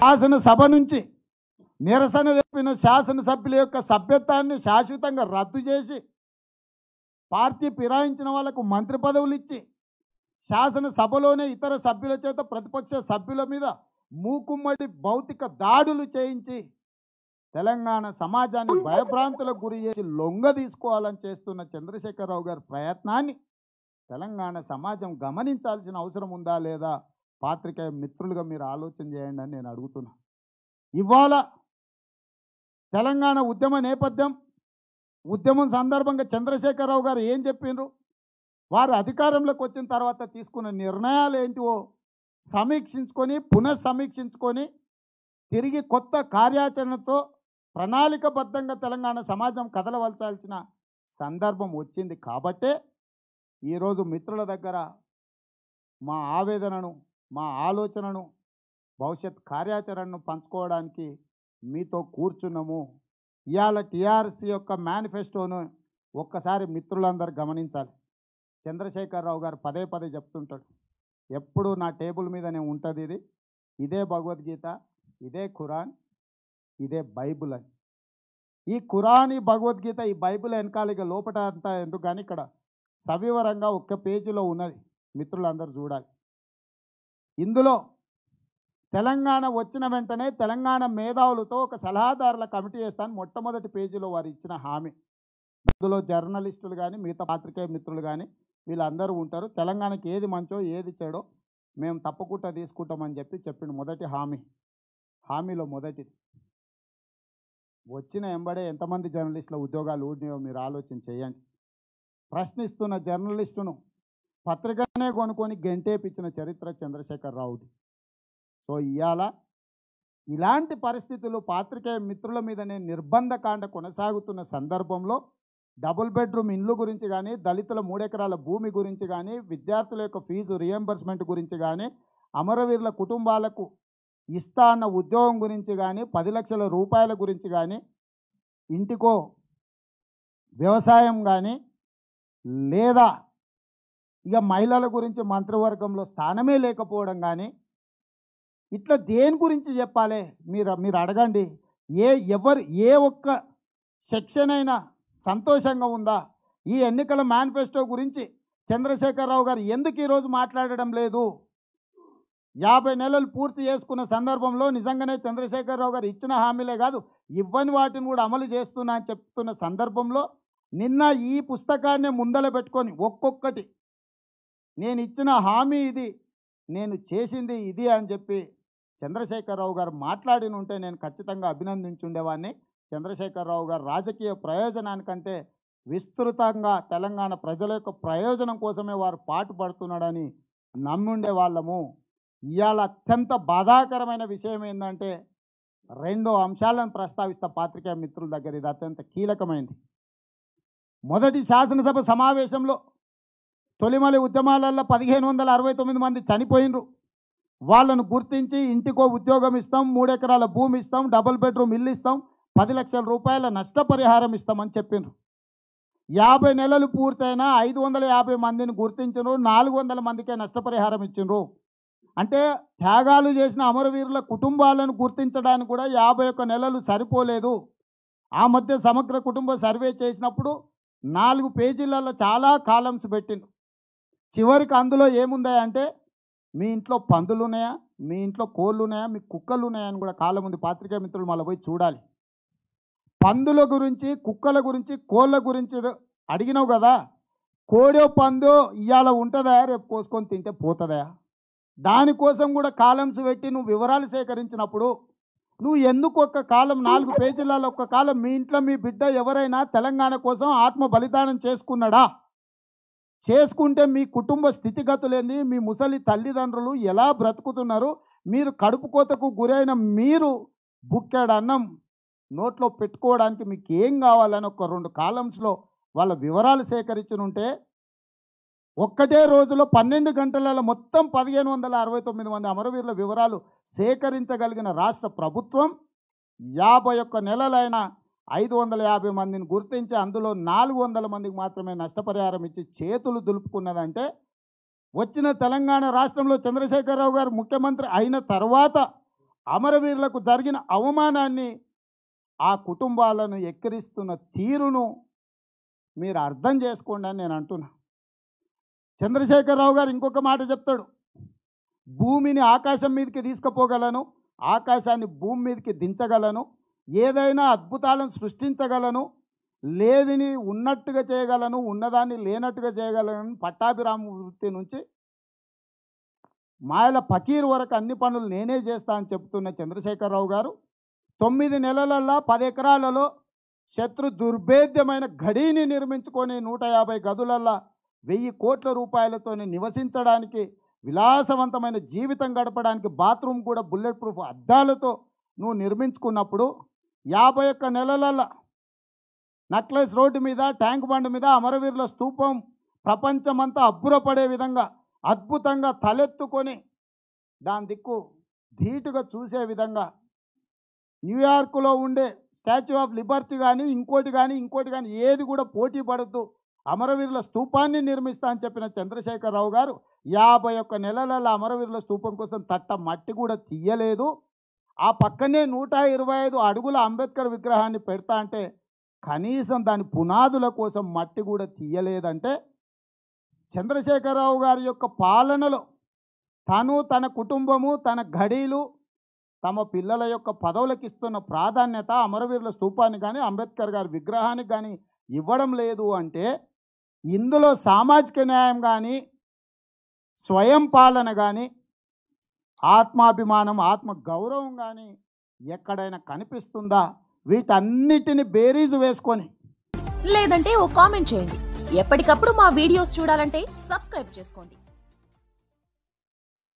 శాసనసభ నుంచి నిరసన తెలిపిన శాసనసభ్యుల యొక్క సభ్యత్వాన్ని శాశ్వతంగా రద్దు చేసి పార్టీ ఫిరాయించిన వాళ్ళకు మంత్రి పదవులు ఇచ్చి శాసనసభలోనే ఇతర సభ్యుల చేత ప్రతిపక్ష సభ్యుల మీద మూకుమ్మడి భౌతిక దాడులు చేయించి తెలంగాణ సమాజాన్ని భయభ్రాంతులకు గురి చేసి లొంగ తీసుకోవాలని చేస్తున్న చంద్రశేఖరరావు గారి ప్రయత్నాన్ని తెలంగాణ సమాజం గమనించాల్సిన అవసరం ఉందా లేదా? పాత్రికేయ మిత్రులుగా మీరు ఆలోచన చేయండి అని నేను అడుగుతున్నా. ఇవాళ తెలంగాణ ఉద్యమ నేపథ్యం ఉద్యమం సందర్భంగా చంద్రశేఖరరావు గారు ఏం చెప్పిండ్రు? వారు అధికారంలోకి వచ్చిన తర్వాత తీసుకున్న నిర్ణయాలు ఏంటివో సమీక్షించుకొని పునఃసమీక్షించుకొని తిరిగి కొత్త కార్యాచరణతో ప్రణాళికబద్ధంగా తెలంగాణ సమాజం కదలవలసాల్సిన సందర్భం వచ్చింది కాబట్టే ఈరోజు మిత్రుల దగ్గర మా ఆవేదనను మా ఆలోచనను భవిష్యత్ కార్యాచరణను పంచుకోవడానికి మీతో కూర్చున్నాము. ఇవాళ టీఆర్సీ యొక్క మేనిఫెస్టోను ఒక్కసారి మిత్రులందరూ గమనించాలి. చంద్రశేఖరరావు గారు పదే పదే చెప్తుంటాడు ఎప్పుడు నా టేబుల్ మీదనే ఉంటుంది ఇది? ఇదే భగవద్గీత ఇదే ఖురాన్ ఇదే బైబుల్ అని. ఈ ఖురాన్ ఈ భగవద్గీత ఈ బైబిల్ వెనకాల ఇక లోపట అంతా ఎందుకు కానీ ఇక్కడ సవివరంగా ఒక్క పేజీలో ఉన్నది. మిత్రులందరూ చూడాలి. ఇందులో తెలంగాణ వచ్చిన వెంటనే తెలంగాణ మేధావులతో ఒక సలహాదారుల కమిటీ వేస్తాను మొట్టమొదటి పేజీలో వారు ఇచ్చిన హామీ. ఇందులో జర్నలిస్టులు కానీ మిగతా పాత్రికేయ మిత్రులు కానీ వీళ్ళందరూ ఉంటారు. తెలంగాణకి ఏది మంచో ఏది చెడో మేము తప్పకుండా తీసుకుంటామని చెప్పి చెప్పిన మొదటి హామీ. హామీలో మొదటిది. వచ్చిన ఎంబడే ఎంతమంది జర్నలిస్టుల ఉద్యోగాలు ఊడినాయో మీరు ఆలోచన చేయండి. ప్రశ్నిస్తున్న జర్నలిస్టును పత్రికనే కొనుక్కొని గెంటేపించిన చరిత్ర చంద్రశేఖర్ రావుది సో ఇవాళ ఇలాంటి పరిస్థితులు పాత్రికేయ మిత్రుల మీదనే నిర్బంధకాండ కొనసాగుతున్న సందర్భంలో డబుల్ బెడ్రూమ్ ఇండ్లు గురించి కానీ దళితుల మూడెకరాల భూమి గురించి కానీ విద్యార్థుల యొక్క ఫీజు రియంబర్స్మెంట్ గురించి కానీ అమరవీరుల కుటుంబాలకు ఇస్తా అన్న ఉద్యోగం గురించి కానీ పది లక్షల రూపాయల గురించి కానీ ఇంటికో వ్యవసాయం కానీ లేదా ఇక మహిళల గురించి మంత్రివర్గంలో స్థానమే లేకపోవడం కానీ ఇట్లా దేని గురించి చెప్పాలి? మీరు మీరు అడగండి. ఏ ఎవరు ఏ ఒక్క సెక్షన్ అయినా సంతోషంగా ఉందా? ఈ ఎన్నికల మేనిఫెస్టో గురించి చంద్రశేఖరరావు గారు ఎందుకు ఈరోజు మాట్లాడడం లేదు? యాభై నెలలు పూర్తి చేసుకున్న సందర్భంలో నిజంగానే చంద్రశేఖరరావు గారు ఇచ్చిన హామీలే కాదు ఇవ్వని వాటిని కూడా అమలు చేస్తున్నా అని చెప్తున్న సందర్భంలో నిన్న ఈ పుస్తకాన్ని ముందల పెట్టుకొని ఒక్కొక్కటి నేను ఇచ్చిన హామీ ఇది నేను చేసింది ఇది అని చెప్పి చంద్రశేఖరరావు గారు మాట్లాడిన ఉంటే నేను ఖచ్చితంగా అభినందించుండేవాడిని చంద్రశేఖరరావు గారు రాజకీయ ప్రయోజనానికంటే విస్తృతంగా తెలంగాణ ప్రజల యొక్క ప్రయోజనం కోసమే వారు పాటుపడుతున్నాడని నమ్ముండే వాళ్ళము. ఇవాళ అత్యంత బాధాకరమైన విషయం ఏంటంటే రెండు అంశాలను ప్రస్తావిస్తా పాత్రికేయ మిత్రుల దగ్గర. ఇది అత్యంత కీలకమైంది. మొదటి శాసనసభ సమావేశంలో తొలిమలి ఉద్యమాలలో పదిహేను వందల అరవై తొమ్మిది మంది చనిపోయినరు. వాళ్ళను గుర్తించి ఇంటికో ఉద్యోగం ఇస్తాం మూడెకరాల భూమి ఇస్తాం డబుల్ బెడ్రూమ్ ఇల్లు ఇస్తాం పది లక్షల రూపాయల నష్టపరిహారం ఇస్తామని చెప్పిండ్రు యాభై నెలలు పూర్తయినా ఐదు వందల యాభై మందిని గుర్తించరు నాలుగు వందల మందికే నష్టపరిహారం ఇచ్చిండ్రు. అంటే త్యాగాలు చేసిన అమరవీరుల కుటుంబాలను గుర్తించడానికి కూడా యాభై ఒక్క నెలలు సరిపోలేదు. ఆ మధ్య సమగ్ర కుటుంబ సర్వే చేసినప్పుడు నాలుగు పేజీలలో చాలా కాలమ్స్ పెట్టిండు. చివరికి అందులో ఏముందా అంటే మీ ఇంట్లో పందులు ఉన్నాయా మీ ఇంట్లో కోళ్ళు ఉన్నాయా మీ కుక్కలు ఉన్నాయా అని కూడా కాలం ఉంది. పాత్రికా మిత్రులు మళ్ళీ పోయి చూడాలి. పందుల గురించి కుక్కల గురించి కోళ్ళ గురించి అడిగినావు కదా? కోడో పందో ఇవాళ ఉంటుందా? రేపు కోసుకొని తింటే పోతుందా? దానికోసం కూడా కాలమ్స్ పెట్టి నువ్వు వివరాలు సేకరించినప్పుడు నువ్వు ఎందుకు ఒక్క కాలం నాలుగు పేజీలలో ఒక్క కాలం మీ ఇంట్లో మీ బిడ్డ ఎవరైనా తెలంగాణ కోసం ఆత్మ బలిదానం చేసుకున్నాడా? చేసుకుంటే మీ కుటుంబ స్థితిగతులేంది? మీ ముసలి తల్లిదండ్రులు ఎలా బ్రతుకుతున్నారు? మీరు కడుపు కోతకు గురైన మీరు బుక్కెడు అన్నం నోట్లో పెట్టుకోవడానికి మీకు ఏం కావాలని ఒక రెండు కాలమ్స్లో వాళ్ళ వివరాలు సేకరించనుంటే ఒక్కటే రోజులో పన్నెండు గంటలలో మొత్తం పదిహేను వందల అరవై తొమ్మిది మంది అమరవీరుల వివరాలు సేకరించగలిగిన రాష్ట్ర ప్రభుత్వం యాభై ఒక్క నెలలైన ఐదు వందల యాభై మందిని గుర్తించి అందులో నాలుగు వందల మందికి మాత్రమే నష్టపరిహారం ఇచ్చి చేతులు దులుపుకున్నదంటే వచ్చిన తెలంగాణ రాష్ట్రంలో చంద్రశేఖరరావు గారు ముఖ్యమంత్రి అయిన తర్వాత అమరవీరులకు జరిగిన అవమానాన్ని ఆ కుటుంబాలను ఎక్కిరిస్తున్న తీరును మీరు అర్థం చేసుకోండి అని నేను అంటున్నా. చంద్రశేఖరరావు గారు ఇంకొక మాట చెప్తాడు. భూమిని ఆకాశం మీదకి తీసుకుపోగలను ఆకాశాన్ని భూమి మీదకి దించగలను ఏదైనా అద్భుతాలను సృష్టించగలను లేదిని ఉన్నట్టుగా చేయగలను ఉన్నదాన్ని లేనట్టుగా చేయగలను పట్టాభిరామ వృత్తి నుంచి మాయల ఫకీర్ వరకు అన్ని పనులు నేనే చేస్తా అని చెప్తున్న చంద్రశేఖరరావు గారు తొమ్మిది నెలలల్లా పది ఎకరాలలో శత్రు దుర్భేద్యమైన ఘడీని నిర్మించుకొని నూట యాభై గదులల్లా వెయ్యి కోట్ల రూపాయలతో నివసించడానికి విలాసవంతమైన జీవితం గడపడానికి బాత్రూమ్ కూడా బుల్లెట్ ప్రూఫ్ అద్దాలతో నువ్వు నిర్మించుకున్నప్పుడు యాభై ఒక్క నెలలలో నక్లెస్ రోడ్డు మీద ట్యాంక్ బండ్ మీద అమరవీరుల స్తూపం ప్రపంచమంతా అబ్బురపడే విధంగా అద్భుతంగా తలెత్తుకొని దాని దిక్కు ధీటుగా చూసే విధంగా న్యూయార్క్లో ఉండే స్టాచ్యూ ఆఫ్ లిబర్టీ కానీ ఇంకోటి కానీ ఇంకోటి కానీ ఏది కూడా పోటీ పడద్దు. అమరవీరుల స్తూపాన్ని నిర్మిస్తా అని చెప్పిన చంద్రశేఖరరావు గారు యాభై ఒక్క నెలలలో అమరవీరుల స్తూపం కోసం తట్ట మట్టి కూడా తీయలేదు. ఆ పక్కనే నూట ఇరవై ఐదు అడుగుల అంబేద్కర్ విగ్రహాన్ని పెడతా అంటే కనీసం దాని పునాదుల కోసం మట్టి కూడా తీయలేదంటే చంద్రశేఖరరావు గారి యొక్క పాలనలో తను తన కుటుంబము తన గడీలు తమ పిల్లల యొక్క పదవులకు ఇస్తున్న ప్రాధాన్యత అమరవీరుల స్తూపానికి కానీ అంబేద్కర్ గారి విగ్రహానికి కానీ ఇవ్వడం లేదు అంటే ఇందులో సామాజిక న్యాయం కానీ స్వయం పాలన కానీ ఆత్మాభిమానం ఆత్మ గౌరవం కానీ ఎక్కడైనా కనిపిస్తుందా? వీటన్నిటిని బేరీజు వేసుకొని. లేదంటే ఓ కామెంట్ చేయండి. ఎప్పటికప్పుడు మా వీడియోస్ చూడాలంటే సబ్స్క్రైబ్ చేసుకోండి.